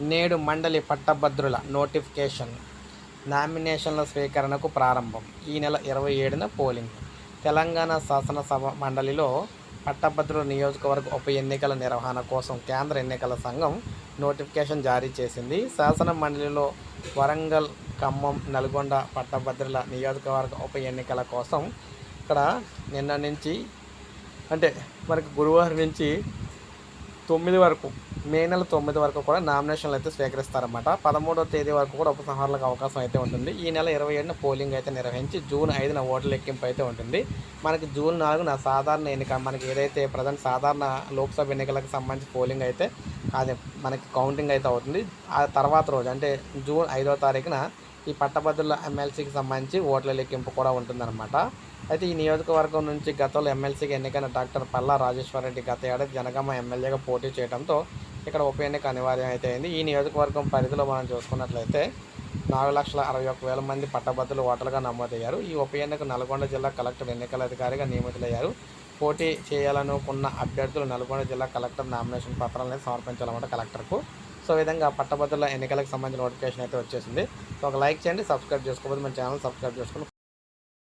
నేడు మండలి పట్టభద్రుల నోటిఫికేషన్ నామినేషన్ల స్వీకరణకు ప్రారంభం. ఈ నెల ఇరవై ఏడున పోలింగ్. తెలంగాణ శాసనసభ మండలిలో పట్టభద్రుల నియోజకవర్గ ఉప ఎన్నికల నిర్వహణ కోసం కేంద్ర ఎన్నికల సంఘం నోటిఫికేషన్ జారీ చేసింది. శాసన మండలిలో వరంగల్ ఖమ్మం నల్గొండ పట్టభద్రుల నియోజకవర్గ ఉప ఎన్నికల కోసం ఇక్కడ నిన్న నుంచి అంటే మనకు గురువారం నుంచి తొమ్మిది వరకు మే నెల తొమ్మిది వరకు కూడా నామినేషన్లు అయితే స్వీకరిస్తారన్నమాట. పదమూడవ తేదీ వరకు కూడా ఉపసంహారాలకు అవకాశం అయితే ఉంటుంది. ఈ నెల ఇరవై ఏడున పోలింగ్ అయితే నిర్వహించి జూన్ ఐదున ఓట్ల లెక్కింపు అయితే ఉంటుంది. మనకి జూన్ నాలుగున సాధారణ ఎన్నిక మనకి ఏదైతే ప్రజెంట్ సాధారణ లోక్సభ ఎన్నికలకు సంబంధించి పోలింగ్ అయితే అది మనకి కౌంటింగ్ అయితే అవుతుంది. ఆ తర్వాత రోజు అంటే జూన్ ఐదో తారీఖున ఈ పట్టభద్రుల ఎమ్మెల్సీకి సంబంధించి ఓట్ల లెక్కింపు కూడా ఉంటుందన్నమాట. అయితే ఈ నియోజకవర్గం నుంచి గతంలో ఎమ్మెల్సీకి ఎన్నికైన డాక్టర్ పల్లా రాజేశ్వరరెడ్డి గత ఏడాది జనగామ ఎమ్మెల్యేగా పోటీ చేయడంతో ఇక్కడ ఉప ఎన్నిక అనివార్యం అయితే అయింది. ఈ నియోజకవర్గం పరిధిలో మనం చూసుకున్నట్లయితే నాలుగు లక్షల అరవై ఒక్క వేల మంది పట్టభద్రులు ఓటర్లుగా నమోదయ్యారు. ఈ ఉప ఎన్నిక నల్గొండ జిల్లా కలెక్టర్ ఎన్నికల అధికారిగా నియమితులయ్యారు. పోటీ చేయాలనుకున్న అభ్యర్థులు నల్గొండ జిల్లా కలెక్టర్ నామినేషన్ పత్రాలను సమర్పించాలన్నమాట కలెక్టర్కు. సో విధంగా పట్టభద్రుల ఎన్నికలకు సంబంధించిన నోటిఫికేషన్ అయితే వచ్చేసింది. సో ఒక లైక్ చేయండి సబ్స్క్రైబ్ చేసుకోకపోతే మన ఛానల్ సబ్స్క్రైబ్ చేసుకోండి